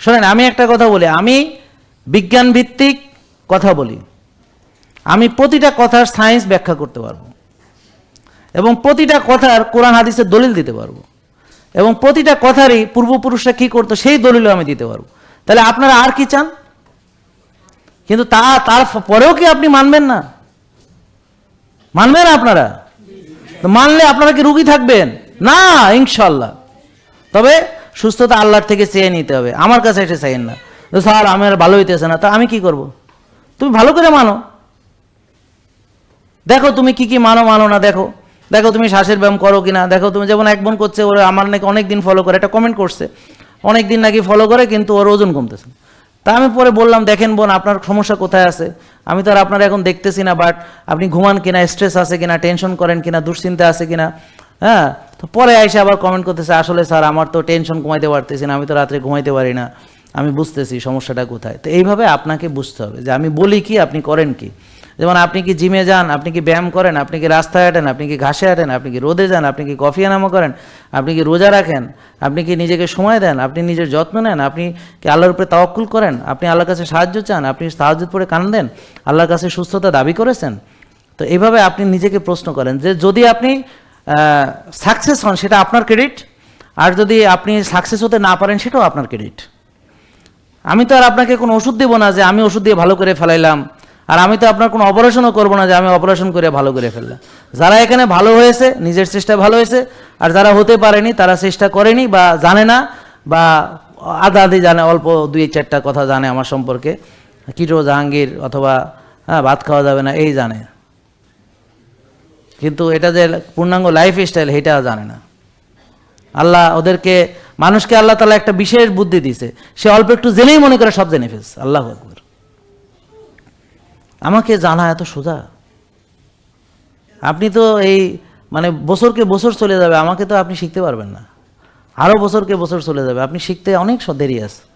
শোনেন, আমি একটা কথা বলি। আমি বিজ্ঞান ভিত্তিক কথা বলি। আমি প্রতিটা কথার সায়েন্স ব্যাখ্যা করতে পারব। এবং প্রতিটা কথার কোরআন, হাদিসের দলিল দিতে পারব। এবং প্রতিটা কথারই পূর্বপুরুষরা কী করতো, সেই দলিলও আমি দিতে পারব। তাহলে আপনারা আর কি চান? কিন্তু তা, তার পরেও কি আপনি মানবেন না? মানবেন আপনারা? মানলে আপনারা কি রুগী থাকবেন? না, ইনশাল্লাহ। তবে সুস্থতা আল্লাহর থেকে চেয়ে নিতে হবে। আমার কাছে এসে চাইেন না। তো স্যার আমার ভালো হইতেছে না। তা আমি কি করব? তুমি ভালো করে মানো। দেখো তুমি কি কি মানো মানো না, দেখো। দেখো তুমি শ্বাসের ব্যায়াম করো কিনা। দেখো তুমি যেমন এক বোন করছে, ওরা আমার নাকি অনেক দিন ফলো করে। একটা কমেন্ট করছে। অনেক দিন নাকি ফলো করে, কিন্তু ওর ওজন কমতেছে। তা আমি পরে বললাম, দেখেন বোন, আপনার সমস্যা কোথায় আছে? আমি তো আর আপনার এখন দেখতেছি না বাট আপনি ঘুমান কিনা স্ট্রেস আছে কিনা টেনশন করেন কিনা, দুশ্চিন্তা আছে কিনা হ্যাঁ? তো পরে এসে আবার কমেন্ট করতেছে, আসলে স্যার আমার তো টেনশন ঘুমাইতে পারতেছি না, আমি তো রাত্রে ঘুমাইতে পারি না। আমি বুঝতেছি সমস্যাটা কোথায়। তো এইভাবে আপনাকে বুঝতে হবে যে আমি বলি কি, আপনি করেন কি। যেমন আপনি কি জিমে যান, আপনি কি ব্যায়াম করেন, আপনি কি রাস্তায় হাঁটেন, আপনি কি ঘাসে হাঁটেন, আপনি কি রোদে যান, আপনি কি কফি আনামো করেন, আপনি কি রোজা রাখেন, আপনি কি নিজেকে সময় দেন, আপনি নিজের যত্ন নেন, আপনি কি আল্লাহর উপরে তাওয়াক্কুল করেন, আপনি আল্লাহর কাছে সাহায্য চান, আপনি সাহায্য পড়ে কান্দেন আল্লাহর কাছে সুস্থতা দাবি করেছেন। তো এইভাবে আপনি নিজেকে প্রশ্ন করেন যে যদি আপনি সাকসেস হন, সেটা আপনার ক্রেডিট আর যদি আপনি সাকসেস হতে না পারেন, সেটাও আপনার ক্রেডিট আমি তো আর আপনাকে কোনো ওষুধ দেবো না যে আমি ওষুধ দিয়ে ভালো করে ফেলাইলাম, আর আমি তো আপনার কোনো অপারেশনও করব না যে আমি অপারেশন করে ভালো করে ফেললাম। যারা এখানে ভালো হয়েছে, নিজের চেষ্টা ভালো হয়েছে, আর যারা হতে পারেনি, তারা চেষ্টা করেনি বা জানে না, বা আধা আধি জানে, অল্প দুই চারটা কথা জানে আমার সম্পর্কে। কিটো জাহাঙ্গীর অথবা হ্যাঁ ভাত খাওয়া যাবে না, এই জানে। কিন্তু এটা যে পূর্ণাঙ্গ লাইফ স্টাইল সেটা জানে না। আল্লাহ ওদেরকে, মানুষকে আল্লাহ তালা একটা বিশেষ বুদ্ধি দিছে সে অল্প একটু জেনেই মনে করে সব জেনে ফেলছে। আল্লাহ আকবর। আমাকে জানা এত সোজা? আপনি তো এই মানে বছরকে বছর চলে যাবে, আমাকে তো আপনি শিখতে পারবেন না। আরও বছরকে বছর চলে যাবে। আপনি শিখতে অনেক দেরি আছে।